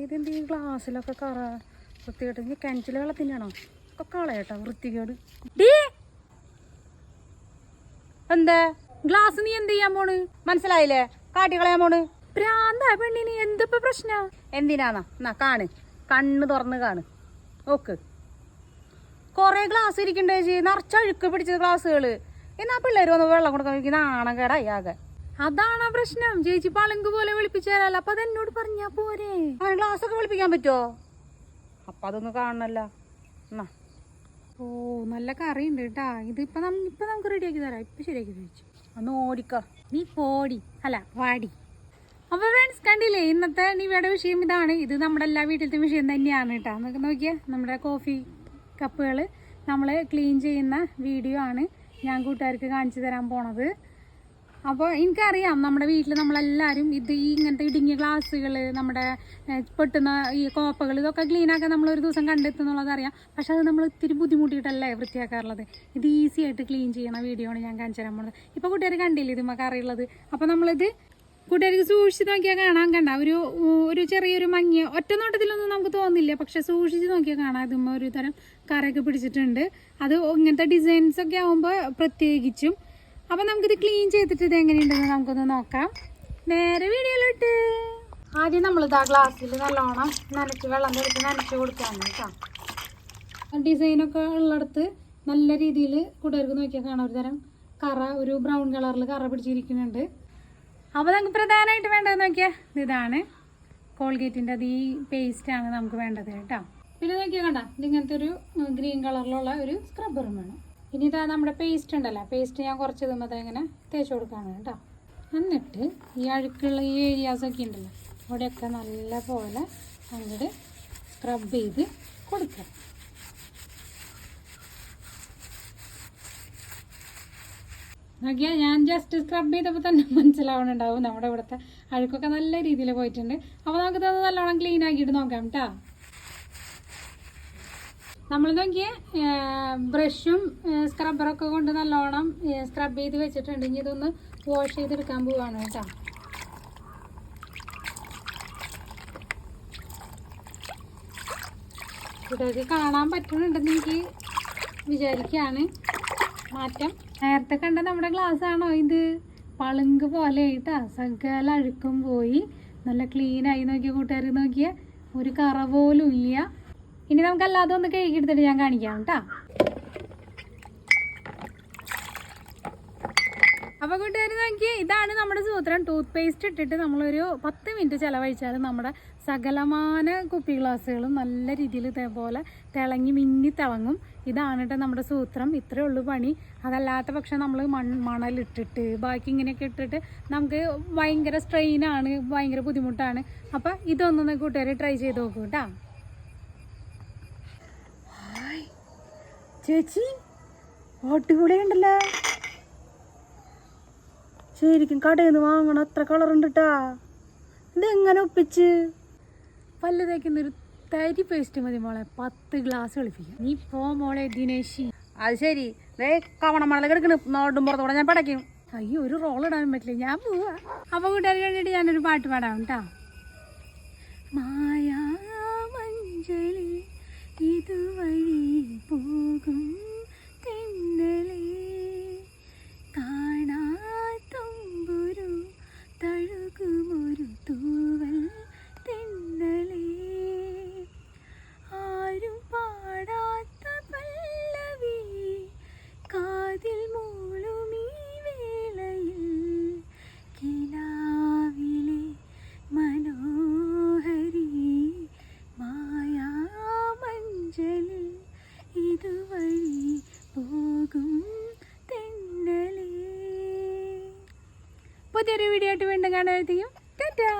ഇതെന്ത് ഈ ഗ്ലാസ്സിലൊക്കെ കറ വൃത്തികേട്ട് ഇനി കിണറ്റിലെ വെള്ളത്തിന്റെയാണോ ഒക്കെ കളയട്ടോ വൃത്തികേട്. എന്താ? ഗ്ലാസ് നീ എന്ത് ചെയ്യാൻ പോണ്? മനസ്സിലായില്ലേ? കാട്ടി കളയാൻ പോണ്. പ്രാന്താ പെണ്ണിന് എന്തിപ്പോ പ്രശ്നം? എന്തിനാന്നാ? എന്നാ കാണ്. കണ്ണ് തുറന്ന് കാണ്. ഓക്ക് കൊറേ ഗ്ലാസ് ഇരിക്കണ്ടേ ചേച്ചി നിറച്ചഴുക്ക് പിടിച്ച ഗ്ലാസ്സുകൾ. എന്നാ പിള്ളേര് വന്ന് വെള്ളം കൊടുക്കാൻ നാണം കേടായി ആകെ. അതാണ് പ്രശ്നം. ചേച്ചി പളുങ്ക് പോലെ വിളിപ്പിച്ചു തരാല്ലോ അപ്പൊ അതെന്നോട് പറഞ്ഞാ പോരെ? ആ ഗ്ലാസ് ഒക്കെ വിളിപ്പിക്കാൻ പറ്റുമോ അപ്പൊ അതൊന്നും കാണണല്ല. എന്നാ. ഓ നല്ല കറി ഉണ്ട് കേട്ടാ. ഇതിപ്പോ ഇപ്പൊ നമുക്ക് റെഡിയാക്കി തരാം. ഇപ്പൊ ശരിയാക്കി ചോദിച്ചു ഒന്ന് ഓടിക്ക. നീ പോടി. അല്ല വാടി. അപ്പൊ ഫ്രണ്ട്സ് കണ്ടില്ലേ? ഇന്നത്തെ നിവയുടെ വിഷയം ഇതാണ്. ഇത് നമ്മുടെ എല്ലാ വീട്ടിലത്തെ വിഷയം തന്നെയാണ് കേട്ടോ. നമുക്ക് നോക്കിയാ. നമ്മുടെ കോഫി കപ്പുകൾ നമ്മൾ ക്ലീൻ ചെയ്യുന്ന വീഡിയോ ആണ് ഞാൻ കൂട്ടുകാർക്ക് കാണിച്ചു തരാൻ പോണത്. അപ്പോൾ എനിക്കറിയാം നമ്മുടെ വീട്ടിൽ നമ്മളെല്ലാവരും ഇത് ഈ ഇങ്ങനത്തെ ഇടുങ്ങിയ ഗ്ലാസ്സുകൾ നമ്മുടെ പെട്ടുന്ന ഈ കോപ്പകൾ ഇതൊക്കെ ക്ലീനാക്കാൻ നമ്മൾ ഒരു ദിവസം കണ്ടെത്തുന്നുള്ളത് അറിയാം. പക്ഷെ അത് നമ്മൾ ഇത്തിരി ബുദ്ധിമുട്ടിയിട്ടല്ലേ വൃത്തിയാക്കാറുള്ളത്? ഇത് ഈസി ആയിട്ട് ക്ലീൻ ചെയ്യണ വീഡിയോ ആണ് ഞാൻ കാണിച്ചു തരാൻ പോകുന്നത് ഇപ്പോൾ കൂട്ടുകാർ കണ്ടില്ലേ ഇത് അറിയുള്ളത്? അപ്പോൾ നമ്മളിത് കൂട്ടുകാർക്ക് സൂക്ഷിച്ച് നോക്കിയാൽ കാണാൻ കണ്ട. ഒരു ഒരു ചെറിയൊരു മങ്ങിയ ഒറ്റ നോട്ടത്തിലൊന്നും നമുക്ക് തോന്നില്ല. പക്ഷെ സൂക്ഷിച്ച് നോക്കിയാൽ കാണാം. ഇതുമ്പോൾ ഒരു തരം കറയൊക്കെ പിടിച്ചിട്ടുണ്ട്. അത് ഇങ്ങനത്തെ ഡിസൈൻസ് ഒക്കെ ആകുമ്പോൾ പ്രത്യേകിച്ചും അപ്പം നമുക്കിത് ക്ലീൻ ചെയ്തിട്ട് ഇത് എങ്ങനെയുണ്ടെന്ന് നമുക്കൊന്ന് നോക്കാം. നേരെ വീഡിയോയിലോട്ട്. ആദ്യം നമ്മൾ ഇതാ ഗ്ലാസ്സിൽ നല്ലോണം നനച്ച് വെള്ളം തെളിച്ച് നനച്ച് കൊടുക്കാമെന്ന് കേട്ടോ. ഡിസൈനൊക്കെ ഉള്ളിടത്ത് നല്ല രീതിയിൽ കൂട്ടുകാർക്ക് നോക്കിയാൽ കാണാം. ഒരു തരം കറ ഒരു ബ്രൗൺ കളറിൽ കറ പിടിച്ചിരിക്കുന്നുണ്ട്. അപ്പോൾ നമുക്ക് പ്രധാനമായിട്ട് വേണ്ടത് നോക്കിയാൽ ഇതാണ്. കോൾഗേറ്റിന്റെ അത് ഈ പേസ്റ്റാണ് നമുക്ക് വേണ്ടത് കേട്ടോ. പിന്നെ നോക്കിയാൽ കണ്ട ഇതിങ്ങനത്തെ ഒരു ഗ്രീൻ കളറിലുള്ള ഒരു സ്ക്രബ്ബറും വേണം. ഇനി ഇതാ നമ്മുടെ പേസ്റ്റ് ഉണ്ടല്ലോ. പേസ്റ്റ് ഞാൻ കുറച്ച് തിന്നത് ഇങ്ങനെ തേച്ച് കൊടുക്കുകയാണ് കേട്ടോ. എന്നിട്ട് ഈ അഴുക്കുള്ള ഈ ഏരിയാസൊക്കെ ഉണ്ടല്ലോ അവിടെയൊക്കെ നല്ല പോലെ അങ്ങോട്ട് സ്ക്രബ് ചെയ്ത് കൊടുക്കാം നോക്കിയാൽ ഞാൻ ജസ്റ്റ് സ്ക്രബ് ചെയ്തപ്പോൾ തന്നെ മനസ്സിലാവണുണ്ടാവും നമ്മുടെ ഇവിടുത്തെ അഴുക്കൊക്കെ നല്ല രീതിയിൽ പോയിട്ടുണ്ട്. അപ്പോൾ നമുക്ക് തന്നെ നല്ലോണം ക്ലീൻ ആക്കിയിട്ട് നോക്കാം കേട്ടോ. നമ്മൾ നോക്കിയ ബ്രഷും സ്ക്രബ്ബറൊക്കെ കൊണ്ട് നല്ലോണം സ്ക്രബ് ചെയ്ത് വെച്ചിട്ടുണ്ട്. ഇനി ഇതൊന്ന് വാഷ് ചെയ്തെടുക്കാൻ പോവാണ് കേട്ടോ. ഇതൊക്കെ കാണാൻ പറ്റുന്നുണ്ടെന്ന് എനിക്ക് വിചാരിക്കുകയാണ് മാറ്റം. നേരത്തെ കണ്ട നമ്മുടെ ഗ്ലാസ് ആണോ ഇത്? പളുങ്ക് പോലെ ആയിട്ടാ സകല അഴുക്കും പോയി. നല്ല ക്ലീനായി നോക്കിയ കൂട്ടുകാർ നോക്കിയ ഒരു കറ പോലും ഇല്ല. ഇനി നമുക്ക് അല്ലാതെ ഒന്ന് കഴുകിയെടുത്തിട്ട് ഞാൻ കാണിക്കാം കേട്ടോ അപ്പോൾ കൂട്ടുകാർ നോക്കി ഇതാണ് നമ്മുടെ സൂത്രം. ടൂത്ത് പേസ്റ്റ് ഇട്ടിട്ട് നമ്മളൊരു പത്ത് മിനിറ്റ് ചിലവഴിച്ചാൽ നമ്മുടെ സകലമാന കുപ്പി ഗ്ലാസ്സുകളും നല്ല രീതിയിൽ ഇതേപോലെ തിളങ്ങി മിന്നി തിളങ്ങും. ഇതാണ് കേട്ടോ നമ്മുടെ സൂത്രം. ഇത്രയേ ഉള്ളൂ പണി. അതല്ലാത്ത പക്ഷേ നമ്മൾ മൺ മണലിട്ടിട്ട് ബാക്കി ഇങ്ങനെയൊക്കെ ഇട്ടിട്ട് നമുക്ക് ഭയങ്കര സ്ട്രെയിനാണ് ഭയങ്കര ബുദ്ധിമുട്ടാണ്. അപ്പം ഇതൊന്നും കൂട്ടുകാർ ട്രൈ ചെയ്ത് നോക്കൂ കേട്ടോ ചേച്ചി അടിപൊളിയുണ്ടല്ലോ? ശരിക്കും കടയിൽ നിന്ന് വാങ്ങണം അത്ര കളർ ഉണ്ട് കേട്ടാ ഇതെങ്ങനെ ഒപ്പിച്ച്? പല്ല് തേക്കുന്ന ഒരു തരി പേസ്റ്റ് മതി മോളെ. പത്ത് ഗ്ലാസ് കളിപ്പിക്കാം നീ പോ മോളെ ദിനേശി. അത് ശരി. ദേ കവണ മണൽ കിടക്കണ് നോട്ടും പുറത്തോടെ ഞാൻ പടയ്ക്കും. അയ്യോ ഒരു റോൾ ഇടാൻ പറ്റില്ല. ഞാൻ പോവാ. അപ്പൊ കൂട്ടുകാർ കഴിഞ്ഞിട്ട് ഞാനൊരു പാട്ട് പാടാം കേട്ടോ പുതിയൊരു വീഡിയോ ആയിട്ട് വീണ്ടും കാണുമായിരിക്കും ടാറ്റാ.